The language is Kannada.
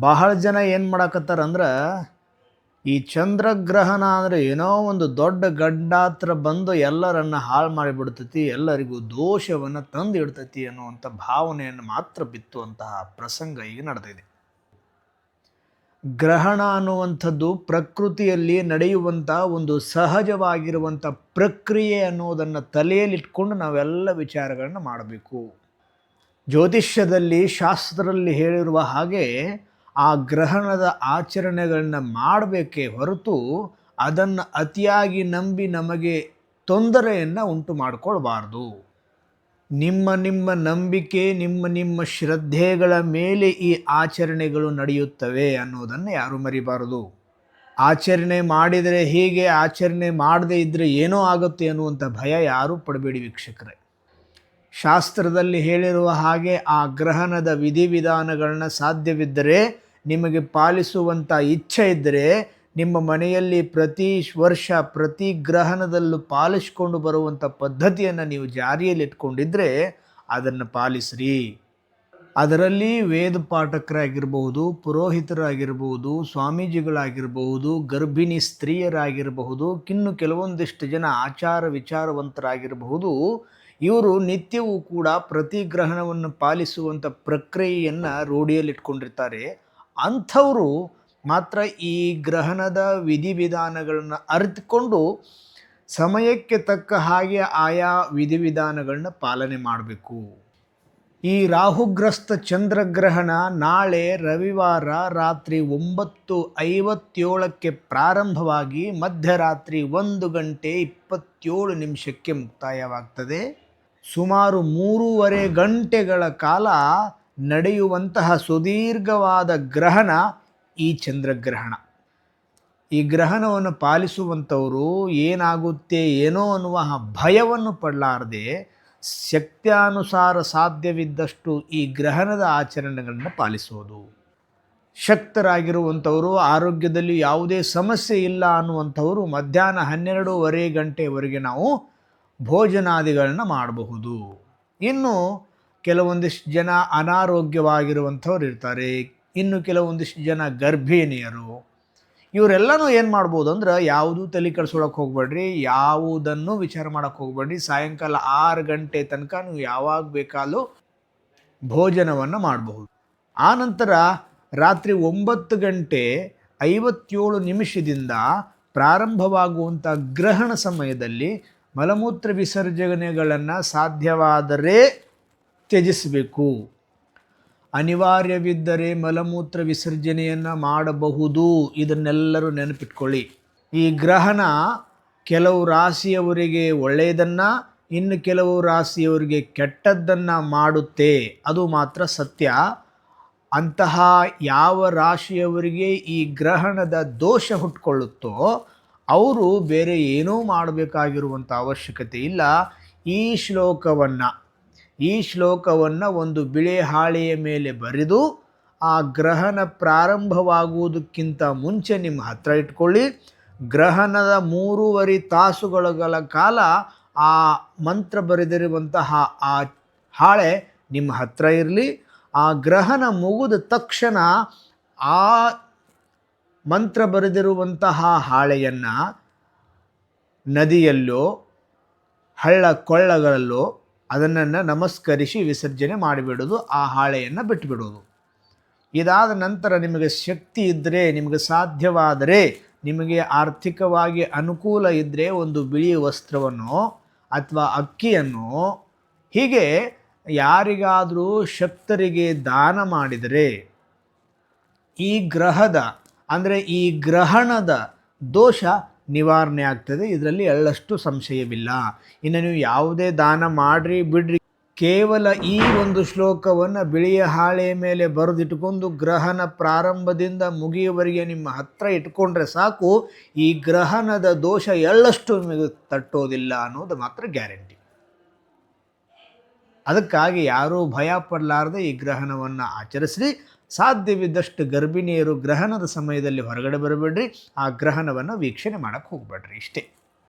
ಬಹಳ ಜನ ಏನು ಮಾಡಕತ್ತಾರಂದ್ರೆ ಈ ಚಂದ್ರಗ್ರಹಣ ಅಂದರೆ ಏನೋ ಒಂದು ದೊಡ್ಡ ಗಡ್ಡಾತ್ರ ಬಂದು ಎಲ್ಲರನ್ನು ಹಾಳು ಮಾಡಿಬಿಡ್ತೈತಿ, ಎಲ್ಲರಿಗೂ ದೋಷವನ್ನು ತಂದು ಇಡ್ತೈತಿ ಅನ್ನುವಂಥ ಭಾವನೆಯನ್ನು ಮಾತ್ರ ಬಿತ್ತುವಂತಹ ಪ್ರಸಂಗ ಈಗ ನಡೆದಿದೆ ಗ್ರಹಣ ಅನ್ನುವಂಥದ್ದು ಪ್ರಕೃತಿಯಲ್ಲಿ ನಡೆಯುವಂಥ ಒಂದು ಸಹಜವಾಗಿರುವಂಥ ಪ್ರಕ್ರಿಯೆ ಅನ್ನೋದನ್ನು ತಲೆಯಲ್ಲಿಟ್ಕೊಂಡು ನಾವೆಲ್ಲ ವಿಚಾರಗಳನ್ನು ಮಾಡಬೇಕು. ಜ್ಯೋತಿಷ್ಯದಲ್ಲಿ ಶಾಸ್ತ್ರದಲ್ಲಿ ಹೇಳಿರುವ ಹಾಗೆ ಆ ಗ್ರಹಣದ ಆಚರಣೆಗಳನ್ನ ಮಾಡಬೇಕೇ ಹೊರತು ಅದನ್ನು ಅತಿಯಾಗಿ ನಂಬಿ ನಮಗೆ ತೊಂದರೆಯನ್ನು ಉಂಟು ಮಾಡಿಕೊಳ್ಬಾರ್ದು. ನಿಮ್ಮ ನಿಮ್ಮ ನಂಬಿಕೆ, ನಿಮ್ಮ ನಿಮ್ಮ ಶ್ರದ್ಧೆಗಳ ಮೇಲೆ ಈ ಆಚರಣೆಗಳು ನಡೆಯುತ್ತವೆ ಅನ್ನೋದನ್ನು ಯಾರೂ ಮರಿಬಾರದು. ಆಚರಣೆ ಮಾಡಿದರೆ ಹೀಗೆ, ಆಚರಣೆ ಮಾಡದೇ ಇದ್ದರೆ ಏನೋ ಆಗುತ್ತೆ ಅನ್ನುವಂಥ ಭಯ ಯಾರೂ ಪಡಬೇಡಿ ವೀಕ್ಷಕರೇ. ಶಾಸ್ತ್ರದಲ್ಲಿ ಹೇಳಿರುವ ಹಾಗೆ ಆ ಗ್ರಹಣದ ವಿಧಿವಿಧಾನಗಳನ್ನ ಸಾಧ್ಯವಿದ್ದರೆ ನಿಮಗೆ ಪಾಲಿಸುವಂಥ ಇಚ್ಛೆ ಇದ್ದರೆ ನಿಮ್ಮ ಮನೆಯಲ್ಲಿ ಪ್ರತಿ ವರ್ಷ, ಪ್ರತಿ ಗ್ರಹಣದಲ್ಲೂ ಪಾಲಿಸ್ಕೊಂಡು ಬರುವಂಥ ಪದ್ಧತಿಯನ್ನು ನೀವು ಜಾರಿಯಲ್ಲಿ ಇಟ್ಕೊಂಡಿದ್ರೆ ಅದನ್ನು ಪಾಲಿಸ್ರಿ. ಅದರಲ್ಲಿ ವೇದ ಪಾಠಕರಾಗಿರಬಹುದು, ಪುರೋಹಿತರಾಗಿರ್ಬಹುದು, ಸ್ವಾಮೀಜಿಗಳಾಗಿರಬಹುದು, ಗರ್ಭಿಣಿ ಸ್ತ್ರೀಯರಾಗಿರಬಹುದು, ಇನ್ನು ಕೆಲವೊಂದಿಷ್ಟು ಜನ ಆಚಾರ ವಿಚಾರವಂತರಾಗಿರಬಹುದು, ಇವರು ನಿತ್ಯವೂ ಕೂಡ ಪ್ರತಿ ಗ್ರಹಣವನ್ನು ಪಾಲಿಸುವಂಥ ಪ್ರಕ್ರಿಯೆಯನ್ನು ರೂಢಿಯಲ್ಲಿಟ್ಕೊಂಡಿರ್ತಾರೆ. ಅಂಥವರು ಮಾತ್ರ ಈ ಗ್ರಹಣದ ವಿಧಿವಿಧಾನಗಳನ್ನು ಅರಿತುಕೊಂಡು ಸಮಯಕ್ಕೆ ತಕ್ಕ ಹಾಗೆ ಆಯಾ ವಿಧಿವಿಧಾನಗಳನ್ನ ಪಾಲನೆ ಮಾಡಬೇಕು. ಈ ರಾಹುಗ್ರಸ್ತ ಚಂದ್ರಗ್ರಹಣ ನಾಳೆ ರವಿವಾರ ರಾತ್ರಿ ಒಂಬತ್ತು ಐವತ್ತೇಳಕ್ಕೆ ಪ್ರಾರಂಭವಾಗಿ ಮಧ್ಯರಾತ್ರಿ ಒಂದು ಗಂಟೆ ಇಪ್ಪತ್ತೇಳು ನಿಮಿಷಕ್ಕೆ ಮುಕ್ತಾಯವಾಗ್ತದೆ. ಸುಮಾರು ಮೂರುವರೆ ಗಂಟೆಗಳ ಕಾಲ ನಡೆಯುವಂತಹ ಸುದೀರ್ಘವಾದ ಗ್ರಹಣ ಈ ಚಂದ್ರಗ್ರಹಣ. ಈ ಗ್ರಹಣವನ್ನು ಪಾಲಿಸುವಂಥವರು ಏನಾಗುತ್ತೆ, ಏನೋ ಅನ್ನುವ ಭಯವನ್ನು ಪಡಲಾರದೆ ಶಕ್ತ್ಯಾನುಸಾರ ಸಾಧ್ಯವಿದ್ದಷ್ಟು ಈ ಗ್ರಹಣದ ಆಚರಣೆಗಳನ್ನು ಪಾಲಿಸೋದು. ಶಕ್ತರಾಗಿರುವಂಥವರು, ಆರೋಗ್ಯದಲ್ಲಿ ಯಾವುದೇ ಸಮಸ್ಯೆ ಇಲ್ಲ ಅನ್ನುವಂಥವರು ಮಧ್ಯಾಹ್ನ ಹನ್ನೆರಡೂವರೆ ಗಂಟೆವರೆಗೆ ನಾವು ಭೋಜನಾದಿಗಳನ್ನು ಮಾಡಬಹುದು. ಇನ್ನು ಕೆಲವೊಂದಿಷ್ಟು ಜನ ಅನಾರೋಗ್ಯವಾಗಿರುವಂಥವ್ರು ಇರ್ತಾರೆ. ಇನ್ನು ಕೆಲವೊಂದಿಷ್ಟು ಜನ ಗರ್ಭಿಣಿಯರು. ಇವರೆಲ್ಲನೂ ಏನು ಮಾಡ್ಬೋದು ಅಂದ್ರೆ ಯಾವುದೂ ತಲೆ ಕಳ್ಸೋಳಕ್ಕೆ ಹೋಗ್ಬೇಡ್ರಿ, ಯಾವುದನ್ನು ವಿಚಾರ ಮಾಡೋಕ್ಕೆ ಹೋಗ್ಬೇಡ್ರಿ. ಸಾಯಂಕಾಲ ಆರು ಗಂಟೆ ತನಕ ನೀವು ಯಾವಾಗ ಬೇಕಾದರೂ ಭೋಜನವನ್ನು ಮಾಡಬಹುದು. ಆನಂತರ ರಾತ್ರಿ ಒಂಬತ್ತು ಗಂಟೆ ಐವತ್ತೇಳು ನಿಮಿಷದಿಂದ ಪ್ರಾರಂಭವಾಗುವಂಥ ಗ್ರಹಣ ಸಮಯದಲ್ಲಿ ಮಲಮೂತ್ರ ವಿಸರ್ಜನೆಗಳನ್ನು ಸಾಧ್ಯವಾದರೆ ತ್ಯಜಿಸಬೇಕು. ಅನಿವಾರ್ಯವಿದ್ದರೆ ಮಲಮೂತ್ರ ವಿಸರ್ಜನೆಯನ್ನು ಮಾಡಬಹುದು. ಇದನ್ನೆಲ್ಲರೂ ನೆನಪಿಟ್ಕೊಳ್ಳಿ. ಈ ಗ್ರಹಣ ಕೆಲವು ರಾಶಿಯವರಿಗೆ ಒಳ್ಳೆಯದನ್ನು, ಇನ್ನು ಕೆಲವು ರಾಶಿಯವರಿಗೆ ಕೆಟ್ಟದ್ದನ್ನು ಮಾಡುತ್ತೆ. ಅದು ಮಾತ್ರ ಸತ್ಯ. ಅಂತಹ ಯಾವ ರಾಶಿಯವರಿಗೆ ಈ ಗ್ರಹಣದ ದೋಷ ಹುಟ್ಕೊಳ್ಳುತ್ತೋ, ಅವರು ಬೇರೆ ಏನೂ ಮಾಡಬೇಕಾಗಿರುವಂಥ ಅವಶ್ಯಕತೆ ಇಲ್ಲ. ಈ ಶ್ಲೋಕವನ್ನು ಈ ಶ್ಲೋಕವನ್ನು ಒಂದು ಬಿಳೆ ಹಾಳೆಯ ಮೇಲೆ ಬರೆದು ಆ ಗ್ರಹಣ ಪ್ರಾರಂಭವಾಗುವುದಕ್ಕಿಂತ ಮುಂಚೆ ನಿಮ್ಮ ಹತ್ರ ಇಟ್ಕೊಳ್ಳಿ. ಗ್ರಹಣದ ಮೂರುವರೆ ತಾಸುಗಳ ಕಾಲ ಆ ಮಂತ್ರ ಬರೆದಿರುವಂತಹ ಆ ಹಾಳೆ ನಿಮ್ಮ ಹತ್ರ ಇರಲಿ. ಆ ಗ್ರಹಣ ಮುಗಿದ ತಕ್ಷಣ ಆ ಮಂತ್ರ ಬರೆದಿರುವಂತಹ ಹಾಳೆಯನ್ನು ನದಿಯಲ್ಲೋ, ಹಳ್ಳ ಕೊಳ್ಳಗಳಲ್ಲೋ ಅದನ್ನು ನಮಸ್ಕರಿಸಿ ವಿಸರ್ಜನೆ ಮಾಡಿಬಿಡೋದು ಆ ಹಾಳೆಯನ್ನು ಬಿಟ್ಟುಬಿಡೋದು ಇದಾದ ನಂತರ ನಿಮಗೆ ಶಕ್ತಿ ಇದ್ದರೆ ನಿಮಗೆ ಸಾಧ್ಯವಾದರೆ, ನಿಮಗೆ ಆರ್ಥಿಕವಾಗಿ ಅನುಕೂಲ ಇದ್ದರೆ ಒಂದು ಬಿಳಿ ವಸ್ತ್ರವನ್ನು ಅಥವಾ ಅಕ್ಕಿಯನ್ನು ಹೀಗೆ ಯಾರಿಗಾದರೂ ಶಕ್ತರಿಗೆ ದಾನ ಮಾಡಿದರೆ, ಈ ಗ್ರಹದ, ಅಂದರೆ ಈ ಗ್ರಹಣದ ದೋಷ ನಿವಾರಣೆ ಆಗ್ತದೆ. ಇದರಲ್ಲಿ ಎಳ್ಳಷ್ಟು ಸಂಶಯವಿಲ್ಲ. ಇನ್ನು ನೀವು ಯಾವುದೇ ದಾನ ಮಾಡ್ರಿ, ಬಿಡ್ರಿ. ಕೇವಲ ಈ ಒಂದು ಶ್ಲೋಕವನ್ನು ಬಿಳಿಯ ಹಾಳೆಯ ಮೇಲೆ ಬರೆದಿಟ್ಕೊಂಡು ಗ್ರಹಣ ಪ್ರಾರಂಭದಿಂದ ಮುಗಿಯುವವರೆಗೆ ನಿಮ್ಮ ಹತ್ರ ಇಟ್ಕೊಂಡ್ರೆ ಸಾಕು. ಈ ಗ್ರಹಣದ ದೋಷ ಎಳ್ಳಷ್ಟು ನಿಮಗೆ ತಟ್ಟೋದಿಲ್ಲ ಅನ್ನೋದು ಮಾತ್ರ ಗ್ಯಾರಂಟಿ. ಅದಕ್ಕಾಗಿ ಯಾರೂ ಭಯ ಪಡಲಾರದೆ ಈ ಗ್ರಹಣವನ್ನು ಆಚರಿಸ್ರಿ. ಸಾಧ್ಯವಿದ್ದಷ್ಟು ಗರ್ಭಿಣಿಯರು ಗ್ರಹಣದ ಸಮಯದಲ್ಲಿ ಹೊರಗಡೆ ಬರಬೇಡ್ರಿ. ಆ ಗ್ರಹಣವನ್ನು ವೀಕ್ಷಣೆ ಮಾಡೋಕ್ಕೆ ಹೋಗಬೇಡ್ರಿ ಇಷ್ಟೇ.